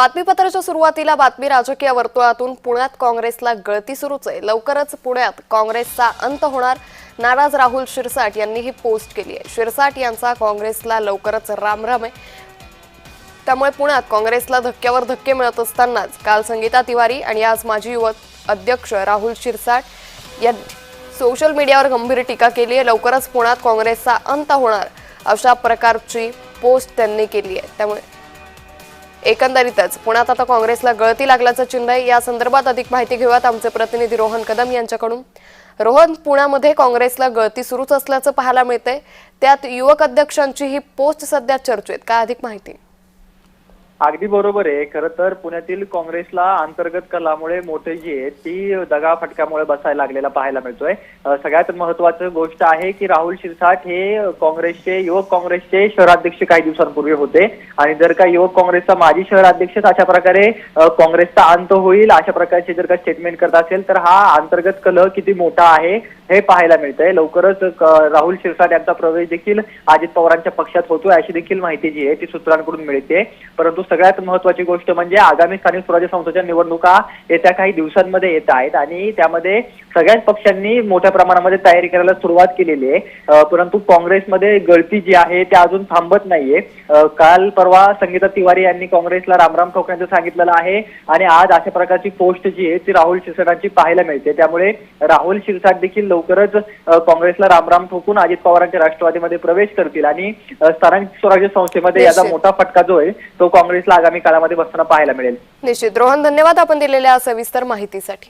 बातमीपत्राच्या सुरुवातीला बातमी राजकीय वर्तुळातून पुण्यात काँग्रेसला गळती सुरूच आहे. लवकरच पुण्यात काँग्रेसचा अंत होणार. नाराज राहुल शिरसाट यांनी ही पोस्ट केली आहे. शिरसाट यांचा काँग्रेसला लवकरच रामराम आहे. त्यामुळे पुण्यात काँग्रेसला धक्क्यावर धक्के मिळत असतानाच काल संगीता तिवारी आणि आज माजी युवक अध्यक्ष राहुल शिरसाट यांनी सोशल मीडियावर गंभीर टीका केली आहे. लवकरच पुण्यात काँग्रेसचा अंत होणार अशा प्रकारची पोस्ट त्यांनी केली आहे. त्यामुळे एकंदरीतच पुण्यात आता काँग्रेसला गळती लागल्याचं चिन्ह आहे या संदर्भात अधिक माहिती घेऊयात आमचे प्रतिनिधी रोहन कदम यांच्याकडून. रोहन पुण्यामध्ये काँग्रेसला गळती सुरूच असल्याचं पाहायला मिळतंय. त्यात युवक अध्यक्षांची ही पोस्ट सध्या चर्चेत. काय अधिक माहिती? अगदी बरोबर आहे. खरं तर पुण्यातील काँग्रेसला अंतर्गत कलामुळे मोठे जी आहे ती दगा फटक्यामुळे बसायला लागलेला पाहायला मिळतोय. सगळ्यात महत्वाचं गोष्ट आहे की राहुल शिरसाट हे काँग्रेसचे युवक काँग्रेसचे शहराध्यक्ष काही दिवसांपूर्वी होते. आणि जर का युवक काँग्रेसचा माजी शहराध्यक्षच अशा प्रकारे काँग्रेसचा अंत होईल अशा प्रकारचे जर का स्टेटमेंट करत असेल तर हा अंतर्गत कलह किती मोठा आहे हे पाहायला मिळतंय. लवकरच राहुल शिरसाट यांचा प्रवेश देखील अजित पवारांच्या पक्षात होतोय अशी देखील माहिती जी आहे ती सूत्रांकडून मिळते. परंतु सगळ्यात महत्वाची गोष्ट म्हणजे आगामी स्थानिक स्वराज्य संस्थेच्या निवडणुका येत्या काही दिवसांमध्ये येत आहेत आणि त्यामध्ये सगळ्याच पक्षांनी मोठ्या प्रमाणामध्ये तयारी करायला सुरुवात केलेली आहे. परंतु काँग्रेसमध्ये गळती जी आहे ती अजून थांबत नाहीये. काल परवा संगीता तिवारी यांनी काँग्रेसला रामराम ठोकण्याचं सांगितलेलं आहे आणि आज अशा प्रकारची पोस्ट जी आहे ती राहुल शिरसाटांची पाहायला मिळते. त्यामुळे राहुल शिरसाट देखील लवकरच काँग्रेसला रामराम ठोकून अजित पवारांच्या राष्ट्रवादीमध्ये प्रवेश करतील आणि स्थानिक स्वराज्य संस्थेमध्ये याचा. मोठा फटका जो आहे तो आगामी काळामध्ये बसताना पाहायला मिळेल. निश्चित. रोहन धन्यवाद आपण दिलेल्या सविस्तर माहितीसाठी.